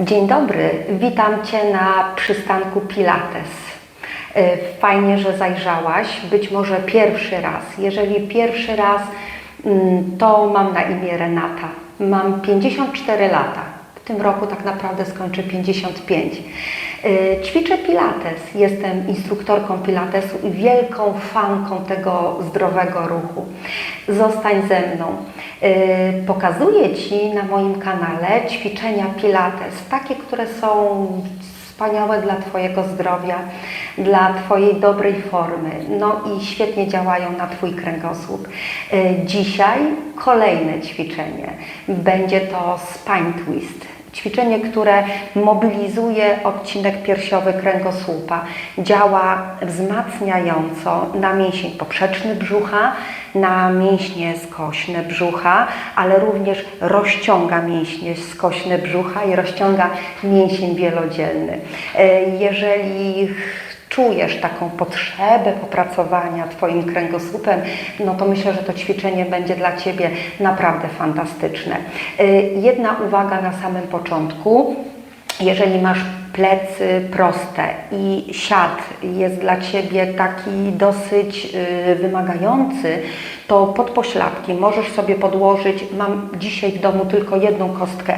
Dzień dobry, witam Cię na przystanku Pilates. E, Fajnie, że zajrzałaś, być może pierwszy raz. Jeżeli pierwszy raz, mm, to mam na imię Renata. Mam 54 lata. Tym roku tak naprawdę skończę 55. E, Ćwiczę Pilates, jestem instruktorką Pilatesu i wielką fanką tego zdrowego ruchu. Zostań ze mną. E, Pokazuję Ci na moim kanale ćwiczenia Pilates, takie, które są wspaniałe dla Twojego zdrowia, dla Twojej dobrej formy, no i świetnie działają na Twój kręgosłup. E, Dzisiaj kolejne ćwiczenie. Będzie to spine twist. Ćwiczenie, które mobilizuje odcinek piersiowy kręgosłupa, działa wzmacniająco na mięsień poprzeczny brzucha, na mięśnie skośne brzucha, ale również rozciąga mięśnie skośne brzucha i rozciąga mięsień wielodzielny. E, Jeżeli czujesz taką potrzebę popracowania Twoim kręgosłupem, no to myślę, że to ćwiczenie będzie dla Ciebie naprawdę fantastyczne. Y, Jedna uwaga na samym początku. Jeżeli masz plecy proste i siad jest dla Ciebie taki dosyć y, wymagający, to pod pośladki możesz sobie podłożyć, mam dzisiaj w domu tylko jedną kostkę,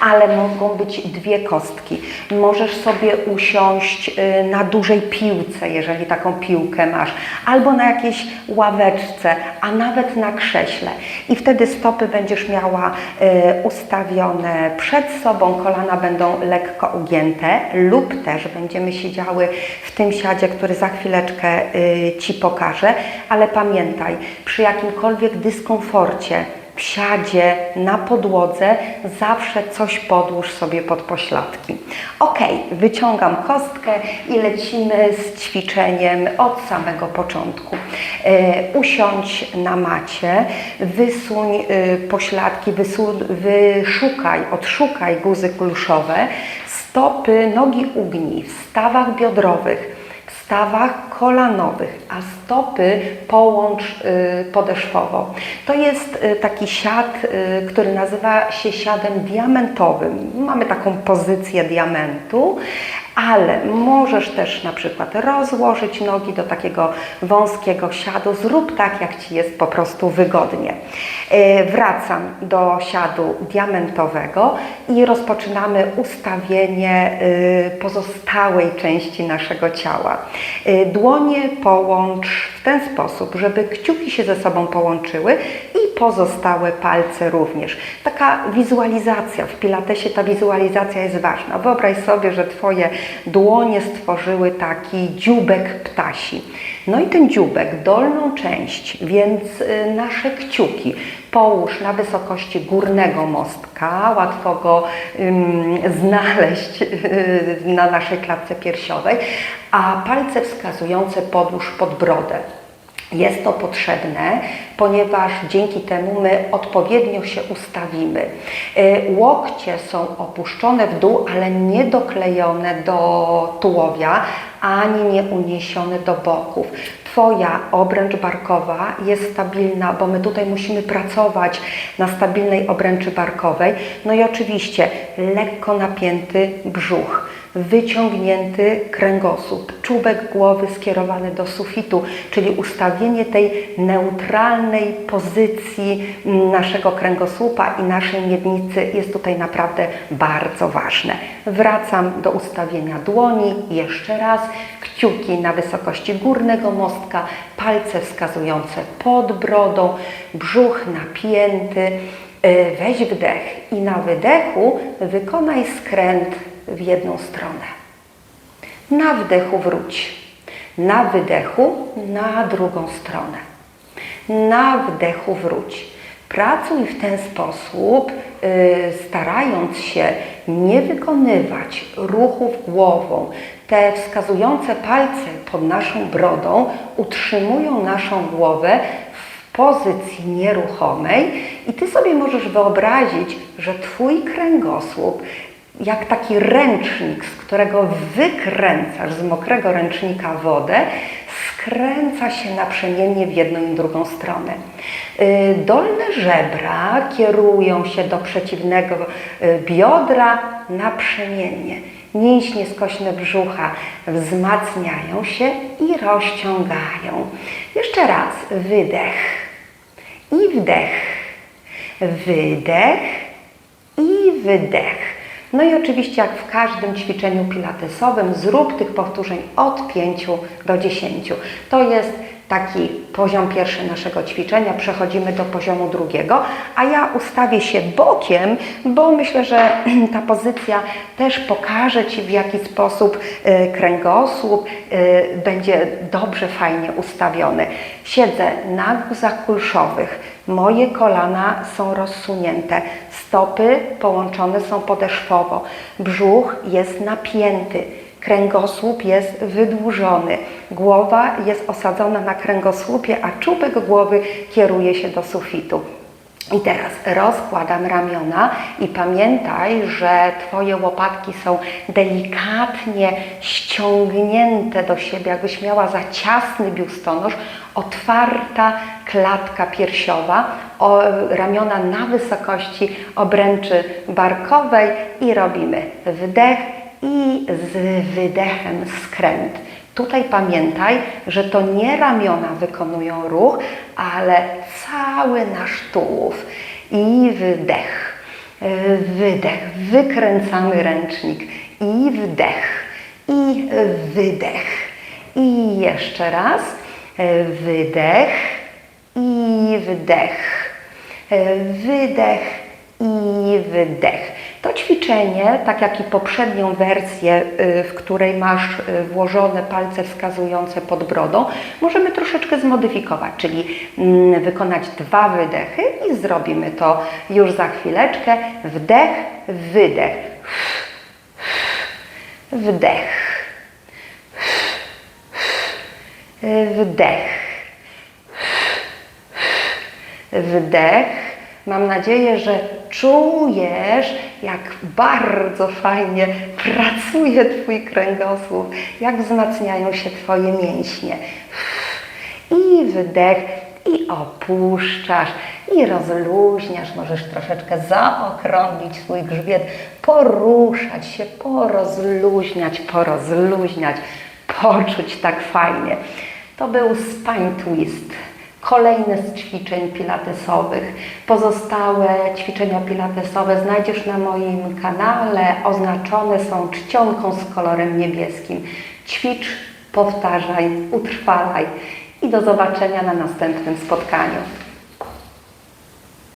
ale mogą być dwie kostki. Możesz sobie usiąść y, na dużej piłce, jeżeli taką piłkę masz, albo na jakiejś ławeczce, a nawet na krześle. I wtedy stopy będziesz miała y, ustawione przed sobą, kolana będą lekko ugięte lub też będziemy siedziały w tym siadzie, który za chwileczkę y, Ci pokażę, ale pamiętaj, przy jakimkolwiek dyskomforcie w siadzie, na podłodze, zawsze coś podłóż sobie pod pośladki. Ok, wyciągam kostkę i lecimy z ćwiczeniem od samego początku. E, usiądź na macie, wysuń y, pośladki, wyszukaj, odszukaj guzy kulszowe, stopy, nogi ugnij w stawach biodrowych, w stawach kolanowych, a stopy połącz y, podeszwowo. To jest y, taki siad, y, który nazywa się siadem diamentowym. Mamy taką pozycję diamentu, ale możesz też na przykład rozłożyć nogi do takiego wąskiego siadu. Zrób tak, jak Ci jest po prostu wygodnie. Wracam do siadu diamentowego i rozpoczynamy ustawienie pozostałej części naszego ciała. Dłonie połącz w ten sposób, żeby kciuki się ze sobą połączyły i pozostałe palce również. Taka wizualizacja, w Pilatesie ta wizualizacja jest ważna. Wyobraź sobie, że Twoje dłonie stworzyły taki dziubek ptasi. No i ten dziubek, dolną część, więc y, nasze kciuki połóż na wysokości górnego mostka, łatwo go ym, znaleźć y, na naszej klatce piersiowej, a palce wskazujące podłóż pod brodę. Jest to potrzebne, ponieważ dzięki temu my odpowiednio się ustawimy. Y, Łokcie są opuszczone w dół, ale nie doklejone do tułowia, ani nie uniesione do boków. Twoja obręcz barkowa jest stabilna, bo my tutaj musimy pracować na stabilnej obręczy barkowej. No i oczywiście lekko napięty brzuch wyciągnięty kręgosłup, czubek głowy skierowany do sufitu, czyli ustawienie tej neutralnej pozycji naszego kręgosłupa i naszej miednicy jest tutaj naprawdę bardzo ważne. Wracam do ustawienia dłoni, jeszcze raz, kciuki na wysokości górnego mostka, palce wskazujące pod brodą, brzuch napięty. Yy, Weź wdech i na wydechu wykonaj skręt w jedną stronę. Na wdechu wróć. Na wydechu na drugą stronę. Na wdechu wróć. Pracuj w ten sposób, starając się nie wykonywać ruchów głową. Te wskazujące palce pod naszą brodą utrzymują naszą głowę w pozycji nieruchomej i Ty sobie możesz wyobrazić, że Twój kręgosłup jak taki ręcznik, z którego wykręcasz z mokrego ręcznika wodę, skręca się naprzemiennie w jedną i drugą stronę. Y, Dolne żebra kierują się do przeciwnego y, biodra, naprzemiennie. Mięśnie skośne brzucha wzmacniają się i rozciągają. Jeszcze raz wydech i wdech, wydech i wydech. No i oczywiście, jak w każdym ćwiczeniu pilatesowym, zrób tych powtórzeń od 5 do 10. To jest taki poziom pierwszy naszego ćwiczenia. Przechodzimy do poziomu drugiego, a ja ustawię się bokiem, bo myślę, że ta pozycja też pokaże Ci, w jaki sposób y, kręgosłup y, będzie dobrze, fajnie ustawiony. Siedzę na guzach kulszowych. Moje kolana są rozsunięte, stopy połączone są podeszwowo, brzuch jest napięty, kręgosłup jest wydłużony, głowa jest osadzona na kręgosłupie, a czubek głowy kieruje się do sufitu. I teraz rozkładam ramiona i pamiętaj, że Twoje łopatki są delikatnie ściągnięte do siebie, jakbyś miała za ciasny biustonosz, otwarta klatka piersiowa, o, ramiona na wysokości obręczy barkowej i robimy wdech i z wydechem skręt. Tutaj pamiętaj, że to nie ramiona wykonują ruch, ale cały nasz tułów. I wdech, wydech, wykręcamy ręcznik i wdech, i wydech. I jeszcze raz, wydech i wdech, wydech i wdech. To ćwiczenie, tak jak i poprzednią wersję, y, w której masz y, włożone palce wskazujące pod brodą, możemy troszeczkę zmodyfikować, czyli mm, wykonać dwa wydechy i zrobimy to już za chwileczkę. Wdech, wydech, wdech, wdech, wdech. Mam nadzieję, że czujesz, jak bardzo fajnie pracuje Twój kręgosłup, jak wzmacniają się Twoje mięśnie. I wdech, i opuszczasz, i rozluźniasz. Możesz troszeczkę zaokrąglić swój grzbiet, poruszać się, porozluźniać, porozluźniać, poczuć tak fajnie. To był spine twist kolejne z ćwiczeń pilatesowych. Pozostałe ćwiczenia pilatesowe znajdziesz na moim kanale. Oznaczone są czcionką z kolorem niebieskim. Ćwicz, powtarzaj, utrwalaj i do zobaczenia na następnym spotkaniu.